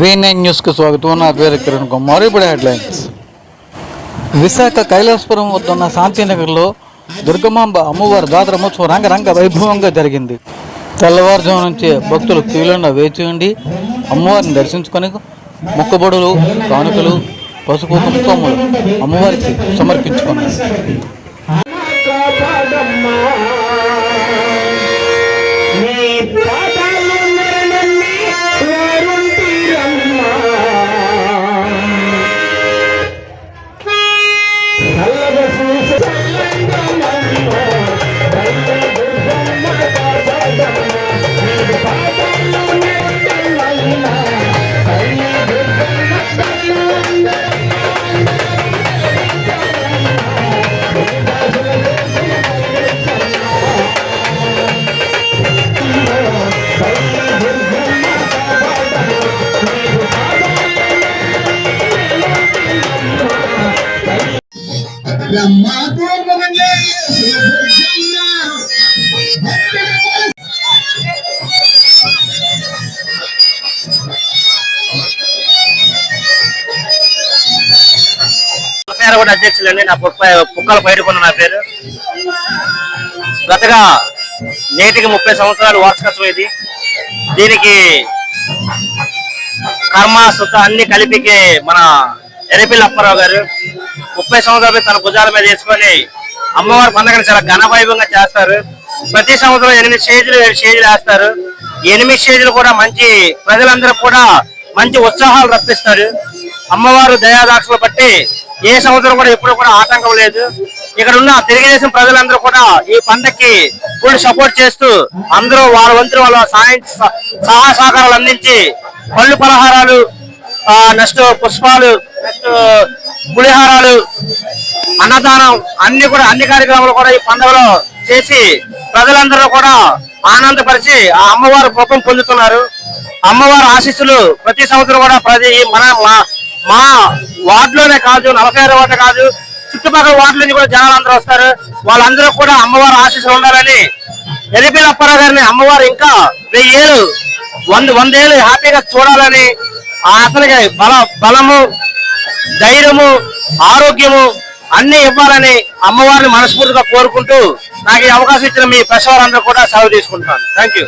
V nine న్యూస్కి స్వాగతం. నా పేరు కిరణ్ కుమార్. ఇప్పుడు హెడ్లైన్స్. విశాఖ కైలాసపురం వద్ద ఉన్న శాంతినగర్లో దుర్గమాంబ అమ్మవారి జాతర మహోత్సవం రంగరంగ వైభవంగా జరిగింది. తెల్లవారుజాము నుంచి భక్తులు క్యూలో వేచి ఉండి అమ్మవారిని దర్శించుకొని మొక్కుబడులు కానుకలు పసుపు కుంకుమలు అమ్మవారికి సమర్పించుకున్నారు కూడా అధ్యక్షులండి నా పుక్క పుక్కల నా పేరు. గతగా నేటికి ముప్పై సంవత్సరాలు వార్షికోత్సవం ఇది. దీనికి కర్మ సుఖ అన్ని కలిపికే మన ఎరపిల్లి అప్పారావు గారు ముప్పై సంవత్సరాలు తన భుజాల మీద వేసుకొని అమ్మవారి పండుగను చాలా ఘనవైభవంగా చేస్తారు. ప్రతి సంవత్సరం ఎనిమిది స్టేజ్లు ఏడు స్టేజ్లు వేస్తారు. ఎనిమిది స్టేజ్లు కూడా మంచి ప్రజలందరూ కూడా మంచి ఉత్సాహాలు రప్పిస్తారు. అమ్మవారు దయాదాక్షలు బట్టి ఏ సంవత్సరం కూడా ఎప్పుడు కూడా ఆటంకం లేదు. ఇక్కడ ఉన్న తెలుగుదేశం ప్రజలందరూ కూడా ఈ పండక్కి ఫుల్ సపోర్ట్ చేస్తూ అందరూ వాళ్ళ వంతులు వాళ్ళ సాయం సహా సహకారాలు అందించి పళ్ళు పలహారాలు నెక్స్ట్ పుష్పాలు నెక్స్ట్ పులిహారాలు అన్నదానం అన్ని కూడా అన్ని కార్యక్రమాలు కూడా ఈ పండుగలో చేసి ప్రజలందరూ కూడా ఆనందపరిచి ఆ అమ్మవారి కృపం పొందుతున్నారు. అమ్మవారి ఆశీస్సులు ప్రతి సంవత్సరం కూడా ప్రతి మన మా- మా వార్డులోనే కాదు నలభై ఆరు వార్డు కాదు చుట్టుపక్కల వార్డు నుంచి కూడా జనాలు అందరూ వస్తారు. వాళ్ళందరూ కూడా అమ్మవారి ఆశీస్సులు ఉండాలని ఎలిపిల్ అప్పారావు గారిని అమ్మవారు ఇంకా వెయ్యేళ్ళు వంద వందేళ్ళు హ్యాపీగా చూడాలని అతనికి బల బలము ధైర్యము ఆరోగ్యము అన్ని ఇవ్వాలని అమ్మవారిని మనస్ఫూర్తిగా కోరుకుంటూ నాకు ఈ అవకాశం ఇచ్చిన మీ ప్రసవారందరూ కూడా సెలవు తీసుకుంటున్నాను. Thank you